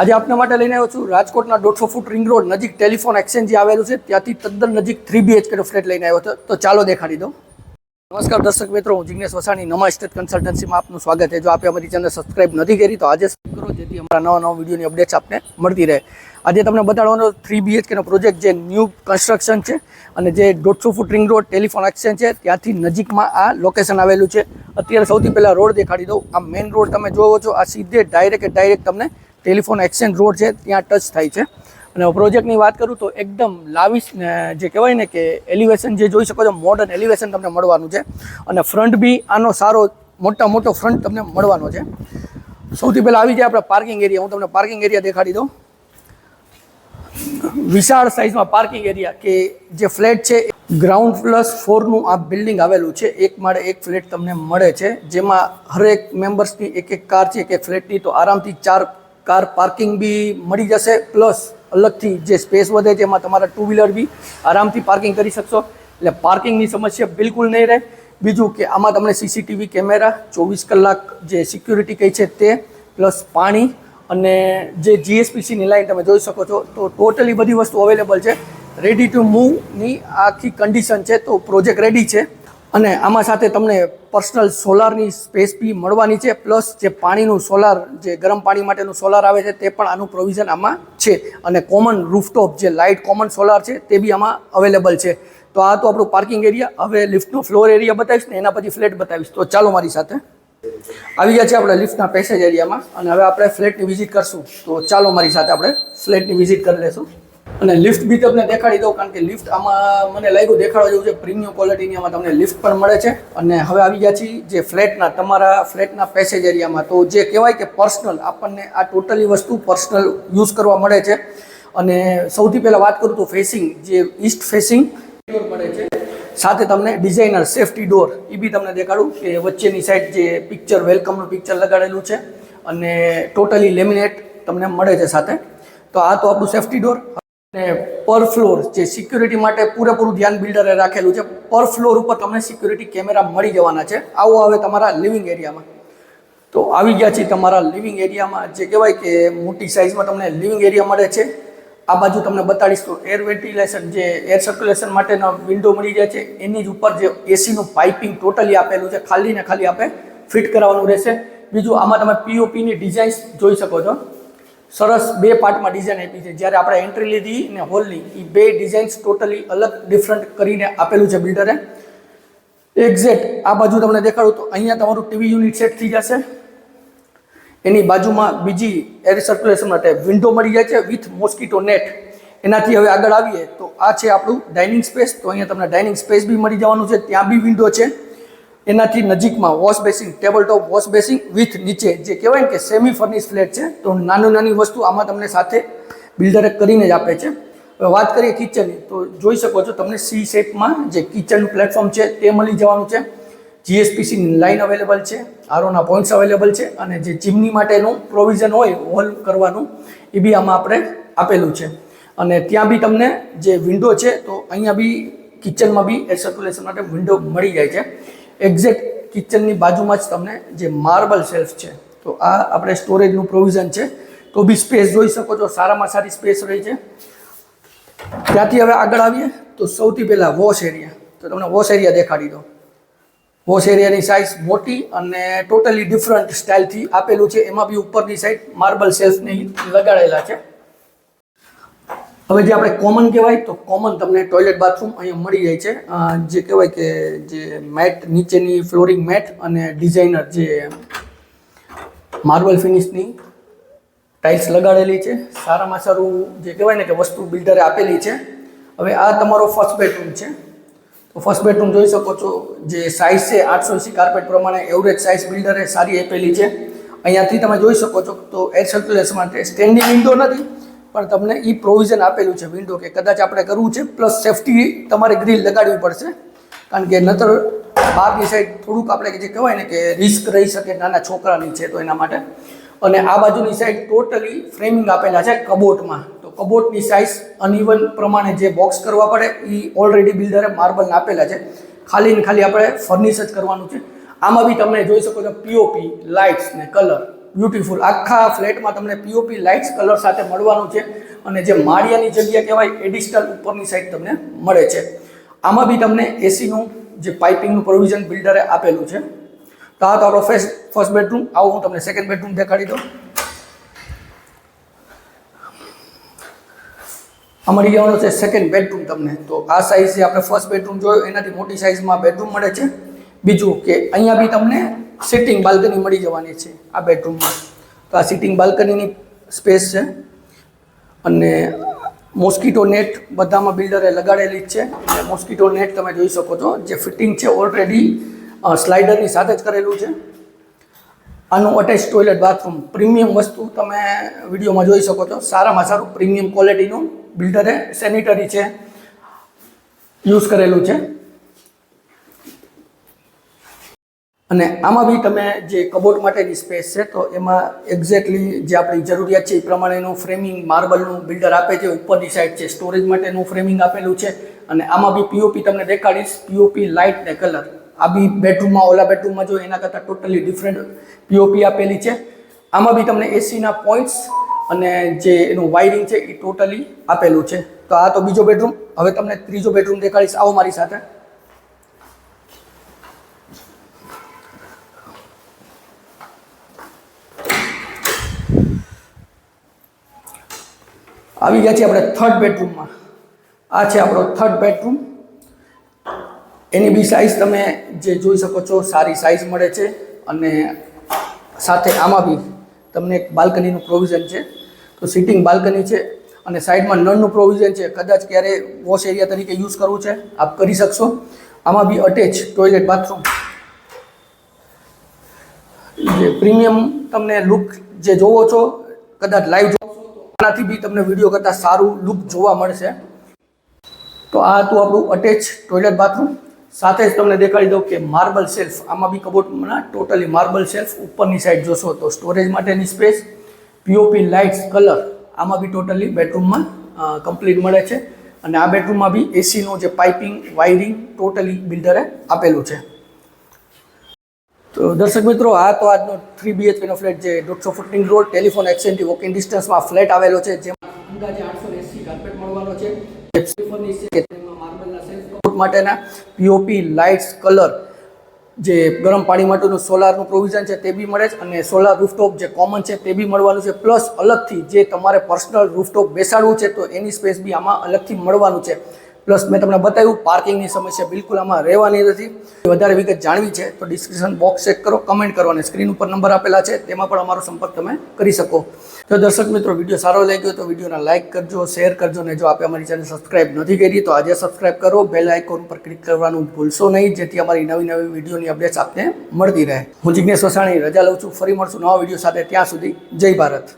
આજે આપના માટે લઈને આવ્યો છું રાજકોટના દોઢસો ફૂટ રિંગ રોડ નજીક ટેલિફોન એક્સચેન્જ આવેલું છે, ત્યાંથી તદ્દન નજીક થ્રી બીએચકેનો ફ્લેટ લઈને આવ્યો હતો. તો ચાલો દેખાડી દઉં. નમસ્કાર દર્શક મિત્રો, હું જિજ્ઞેશ વસાણી, નમા સ્ટેટ કન્સલ્ટન્સીમાં આપનું સ્વાગત છે. જો આપે અમારી ચેનલ સબસ્ક્રાઇબ નથી કરી, તો આજે કરો, જેથી અમારા નવા નવા વિડીયોની અપડેટ્સ આપને મળતી રહે. આજે તમને બતાડવાનો થ્રી બીએચકેનો પ્રોજેક્ટ જે ન્યૂ કન્સ્ટ્રક્શન છે અને જે દોઢસો foot ring road telephone exchange છે, ત્યાંથી નજીકમાં આ લોકેશન આવેલું છે. અત્યારે સૌથી પહેલાં રોડ દેખાડી દઉં. આ મેઇન રોડ તમે જોવો છો, આ સીધે ડાયરેક્ટ ડાયરેક્ટ તમને ટેલિફોન એક્સચેન્જ રોડ છે, ત્યાં ટચ થાય છે. અને પ્રોજેક્ટની વાત કરું તો એકદમ લાવિશ જે કહેવાય ને કે એલિવેશન જે જોઈ શકો છો મોડર્ન એલિવેશન તમને મળવાનું છે. અને ફ્રન્ટ બી આનો સારો, મોટા મોટો ફ્રન્ટ તમને મળવાનો છે. સૌથી પહેલાં આવી જાય આપણે પાર્કિંગ એરિયા હું તમને પાર્કિંગ એરિયા દેખાડી દઉં. વિશાળ સાઇઝમાં પાર્કિંગ એરિયા કે જે ફ્લેટ છે ગ્રાઉન્ડ પ્લસ ફોરનું આ બિલ્ડિંગ આવેલું છે. એક માળે એક ફ્લેટ તમને મળે છે. જેમાં હરેક મેમ્બર્સની એક એક કાર છે, એક એક ફ્લેટની તો આરામથી ચાર કાર પાર્કિંગ બી મળી જશે, પ્લસ અલગથી જે સ્પેસ વધે છે એમાં તમારા ટુ વ્હીલર બી આરામથી પાર્કિંગ કરી શકશો. એટલે પાર્કિંગની સમસ્યા બિલકુલ નહીં રહે. બીજું કે આમાં તમને સીસીટીવી કેમેરા, ચોવીસ કલાક જે સિક્યુરિટી કહી છે તે, પ્લસ પાણી અને જે જીએસપીસીની લાઈન તમે જોઈ શકો છો, તો ટોટલી બધી વસ્તુ અવેલેબલ છે. રેડી ટુ મૂવની આખી કન્ડિશન છે, તો પ્રોજેક્ટ રેડી છે. અને આમાં સાથે તમને પર્સનલ સોલારની સ્પેસ બી મળવાની છે, પ્લસ જે પાણીનું સોલાર, જે ગરમ પાણી માટેનું સોલાર આવે છે તે પણ આનું પ્રોવિઝન આમાં છે. અને કોમન રૂફટોપ જે લાઇટ કોમન સોલાર છે તે બી આમાં અવેલેબલ છે. તો આ તો આપણું પાર્કિંગ એરિયા હવે લિફ્ટનો ફ્લોર એરિયા બતાવીશ ને એના પછી ફ્લેટ બતાવીશ. તો ચાલો મારી સાથે. આવી ગયા છે આપણે લિફ્ટના પેસેજ એરિયામાં અને હવે આપણે ફ્લેટની વિઝિટ કરશું. તો ચાલો મારી સાથે આપણે ફ્લેટની વિઝિટ કરી લેશું. અને લિફ્ટ બી તમને દેખાડી દઉં કારણ કે લિફ્ટ આમાં મને લાગ્યું દેખાડવા જેવું છે. પ્રીમિયમ ક્વોલિટીની આમાં તમને લિફ્ટ પણ મળે છે. અને હવે આવી ગયા છીએ જે ફ્લેટના તમારા ફ્લેટના પેસેજ એરિયામાં તો જે કહેવાય કે પર્સનલ આપણને આ ટોટલી વસ્તુ પર્સનલ યુઝ કરવા મળે છે. અને સૌથી પહેલાં વાત કરું તો ફેસિંગ જે ઈસ્ટ ફેસિંગ મળે છે. સાથે તમને ડિઝાઇનર સેફ્ટી ડોર એ બી તમને દેખાડું કે વચ્ચેની સાઈડ જે પિક્ચર વેલકમનું પિક્ચર લગાડેલું છે. અને ટોટલી લેમિનેટ તમને મળે છે સાથે. તો આ તો આપણું સેફ્ટી ડોર અને પર ફ્લોર જે સિક્યુરિટી માટે પૂરેપૂરું ધ્યાન બિલ્ડરે રાખેલું છે. પર ફ્લોર ઉપર તમને સિક્યુરિટી કેમેરા મળી જવાના છે. આવો હવે તમારા લિવિંગ એરિયામાં તો આવી ગયા છે તમારા લિવિંગ એરિયામાં જે કહેવાય કે મોટી સાઇઝમાં તમને લિવિંગ એરિયા મળે છે. આ બાજુ તમને બતાડીશ. તો એર વેન્ટિલેશન જે એર સર્ક્યુલેશન માટેના વિન્ડો મળી જાય છે. એની જ ઉપર જે એસીનું પાઇપિંગ ટોટલી આપેલું છે. ખાલી ને ખાલી આપણે ફિટ કરાવવાનું રહેશે. બીજું આમાં તમે પીઓપીની ડિઝાઇન્સ જોઈ શકો છો. સરસ બે પાર્ટમાં ડિઝાઇન આપી છે. જ્યારે આપણે એન્ટ્રી લીધી અને હોલની એ બે ડિઝાઇન્સ ટોટલી અલગ ડિફરન્ટ કરીને આપેલું છે બિલ્ડરે એક્ઝેક્ટ આ બાજુ તમને દેખાડું તો અહીંયા તમારું ટીવી યુનિટ સેટ થઈ જશે. એની બાજુમાં બીજી એર સર્ક્યુલેશન માટે વિન્ડો મળી જાય છે વિથ મોસ્કીટો નેટ એનાથી હવે આગળ આવીએ તો આ છે આપણું ડાઇનિંગ સ્પેસ તો અહીંયા તમને ડાઇનિંગ સ્પેસ બી મળી જવાનું છે. ત્યાં બી વિન્ડો છે. એનાથી નજીકમાં wash basin table top wash basin with નીચે જે કહેવાય ને કે સેમી ફર્નિશ ફ્લેટ છે, તો નાની નાની વસ્તુ આમાં તમને સાથે બિલ્ડરે કરીને જ આપે છે. હવે વાત કરીએ કિચનની તો જોઈ શકો છો તમને સી શેપમાં જે કિચનનું પ્લેટફોર્મ છે તે મળી જવાનું છે. જીએસપીસીની લાઇન અવેલેબલ છે આરોના પોઈન્ટ્સ અવેલેબલ છે, અને જે ચીમની માટેનું પ્રોવિઝન હોય હોલ કરવાનું, એ બી આમાં આપણે આપેલું છે. અને ત્યાં બી તમને જે વિન્ડો છે, તો અહીંયા બી કિચનમાં બી એર સર્ક્યુલેશન માટે વિન્ડો મળી જાય છે. એક્ઝેક્ટ કિચનની બાજુમાં જ તમને જે માર્બલ શેલ્ફ છે, તો આ આપણે સ્ટોરેજનું પ્રોવિઝન છે. તો બી સ્પેસ જોઈ શકો છો, સારામાં સારી સ્પેસ રહી છે. ત્યાંથી હવે આગળ આવીએ, તો સૌથી પહેલાં વોશ એરિયા. તો તમને વોશ એરિયા દેખાડી દો વોશ એરિયાની સાઇઝ મોટી અને ટોટલી ડિફરન્ટ સ્ટાઇલથી આપેલું છે. એમાં બી ઉપરની સાઈડ માર્બલ સેલ્સની લગાડેલા છે. હવે જે આપણે કોમન કહેવાય, તો કોમન તમને ટોયલેટ બાથરૂમ અહીંયા મળી જાય છે. જે કહેવાય કે જે મેટ નીચેની ફ્લોરિંગ મેટ અને ડિઝાઇનર જે માર્બલ ફિનિશની ટાઇલ્સ લગાડેલી છે. સારામાં સારું જે કહેવાય ને કે વસ્તુ બિલ્ડરે આપેલી છે. હવે આ તમારો ફર્સ્ટ બેડરૂમ છે. તો ફર્સ્ટ બેડરૂમ જોઈ શકો છો, જે સાઇઝ છે આઠસો એંસી કાર્પેટ પ્રમાણે એવરેજ સાઇઝ બિલ્ડરે સારી આપેલી છે. અહીંયાથી તમે જોઈ શકો છો તો એર સર્ક્યુલેશન માટે સ્ટેન્ડિંગ વિન્ડો નથી. પણ તમને એ પ્રોવિઝન આપેલું છે વિન્ડો કે કદાચ આપણે કરવું છે પ્લસ સેફટી તમારે ગ્રીલ લગાડવી પડશે. કારણ કે નતર બહારની સાઈડ થોડુંક આપણે જે કહેવાય ને કે રિસ્ક રહી શકે નાના છોકરાની છે તો એના માટે. અને આ બાજુની સાઈડ ટોટલી ફ્રેમિંગ આપેલા છે કબોટમાં. તો કબોટની સાઇઝ અનઇવન પ્રમાણે જે બોક્સ કરવા પડે એ ઓલરેડી બિલ્ડરે માર્બલ આપેલા છે. ખાલી ને ખાલી આપણે ફર્નિશ જ કરવાનું છે. આમાં બી તમે જોઈ શકો છો પીઓપી લાઇટ્સ ને કલર બ્યુટીફુલ. આખા ફ્લેટમાં તમને પીઓપી લાઇટ્સ કલર સાથે મળવાનું છે અને જે માળિયાની જગ્યા કહેવાય એડિશનલ ઉપરની સાઈડ તમને મળે છે. આમાં બી તમને એસીનું જે પાઇપિંગનું પ્રોવિઝન બિલ્ડરે આપેલું છે. તો આ તો આપણો ફર્સ્ટ બેડરૂમ આવો હું તમને સેકન્ડ બેડરૂમ દેખાડી દઉં. અમારી જવાનો છે સેકન્ડ બેડરૂમ તમને. તો આ સાઇઝ જે આપણે ફર્સ્ટ બેડરૂમ જોયો, એનાથી મોટી સાઇઝમાં બેડરૂમ મળે છે. બીજું કે અહીંયા બી તમને સિટિંગ બાલ્કની મળી જવાની છે આ બેડરૂમમાં તો આ સિટિંગ બાલ્કનીની સ્પેસ છે. અને મોસ્કીટો નેટ બધામાં બિલ્ડરે લગાડેલી જ છે. અને મોસ્કીટો નેટ તમે જોઈ શકો છો, જે ફિટિંગ છે ઓલરેડી સ્લાઇડરની સાથે જ કરેલું છે. આનું અટેચ ટોયલેટ બાથરૂમ પ્રીમિયમ વસ્તુ તમે વિડીયોમાં જોઈ શકો છો. સારામાં સારું પ્રીમિયમ ક્વોલિટીનું બિલ્ડરે સેનિટરી છે. યુઝ કરેલું છે. અને આમાં બી તમે જે કબોર્ડ માટેની સ્પેસ છે, તો એમાં એક્ઝેક્ટલી જે આપણી જરૂરિયાત છે એ પ્રમાણેનું ફ્રેમિંગ માર્બલનું બિલ્ડર આપે છે, ઉપરની સાઈડ છે સ્ટોરેજ માટેનું ફ્રેમિંગ આપેલું છે. અને આમાં બી પીઓપી તમને દેખાડીશ પીઓપી લાઇટ ને કલર આ બી બેડરૂમમાં ઓલા બેડરૂમમાં જો એના કરતાં ટોટલી ડિફરન્ટ પીઓપી આપેલી છે. આમાં બી તમને એસીના પોઈન્ટ્સ અને જે એનું વાયરિંગ છે એ ટોટલી આપેલું છે. તો આ તો બીજો બેડરૂમ હવે તમને ત્રીજો બેડરૂમ દેખાડીશ, આવો મારી સાથે. આવી ગયા છીએ આપણે થર્ડ બેડરૂમમાં આ છે આપણો થર્ડ બેડરૂમ એની બી સાઇઝ તમે જે જોઈ શકો છો, સારી સાઇઝ મળે છે અને સાથે આમાં બી તમને એક બાલ્કનીનું પ્રોવિઝન છે. તો સિટિંગ બાલ્કની છે અને સાઈડમાં નળનું પ્રોવિઝન છે. કદાચ ક્યારે વોશ એરિયા તરીકે યુઝ કરવું છે, આપ કરી શકશો. આમાં બી અટેચ ટોયલેટ બાથરૂમ જે પ્રીમિયમ તમને લુક જે જોવો છો, કદાચ લાઈવ તો આનાથી બી તમને વીડિયો કરતાં સારું લુક જોવા મળશે. તો આ હતું આપણું અટેચ ટોયલેટ બાથરૂમ સાથે જ તમને દેખાડી દઉં કે માર્બલ સેલ્ફ આમાં બી કબોર્ડમાં ટોટલી માર્બલ સેલ્ફ ઉપરની સાઈડ જોશો તો સ્ટોરેજ માટેની સ્પેસ પીઓપી લાઇટ્સ કલર આમાં બી ટોટલી બેડરૂમમાં કમ્પ્લીટ મળે છે. અને આ બેડરૂમમાં બી એસીનું જે પાઇપિંગ વાયરિંગ ટોટલી બિલ્ડરે આપેલું છે. તો દર્શક મિત્રો, આ તો આજનો થ્રી બીએચકેનો ફ્લેટ જે દોઢસો ફૂટની રોડ ટેલિફોન એક્સચેન્જથી વોકિંગ ડિસ્ટન્સમાં ફ્લેટ આવેલો છે, જેમાં અંદાજે આઠસો એસી કાર્પેટ મળવાનો છે. માટેના પીઓપી લાઇટ્સ કલર જે ગરમ પાણી માટેનું સોલારનું પ્રોવિઝન છે, તે બી મળે છે અને સોલાર રૂફટોપ જે કોમન છે, તે બી મળવાનું છે. પ્લસ અલગથી જે તમારે પર્સનલ રૂફટોપ બેસાડવું છે, તો એની સ્પેસ બી આમાં અલગથી મળવાનું છે. પ્લસ મેં તમને બતાવ્યું, પાર્કિંગની સમસ્યા બિલકુલ આમાં રહેવાની નથી. વધારે વિગત જાણવી છે તો ડિસ્ક્રિપ્શન બોક્સ ચેક કરો, કમેન્ટ કરો અને સ્ક્રીન ઉપર નંબર આપેલા છે, તેમાં પણ અમારો સંપર્ક તમે કરી શકો. તો દર્શક મિત્રો, વીડિયો સારો લાગ્યો તો વિડીયોને લાઇક કરજો, શેર કરજો અને જો આપે અમારી ચેનલ સબસ્ક્રાઇબ નથી કરી તો આજે સબસ્ક્રાઇબ કરો, બેલ આઇકોન પર ક્લિક કરવાનું ભૂલશો નહીં, જેથી અમારી નવી નવી વિડીયોની અપડેટ્સ આપને મળતી રહે. હું જિજ્ઞેશ વસાણી, રજા લઉં છું, ફરી મળશું નવા વીડિયો સાથે ત્યાં સુધી. જય ભારત.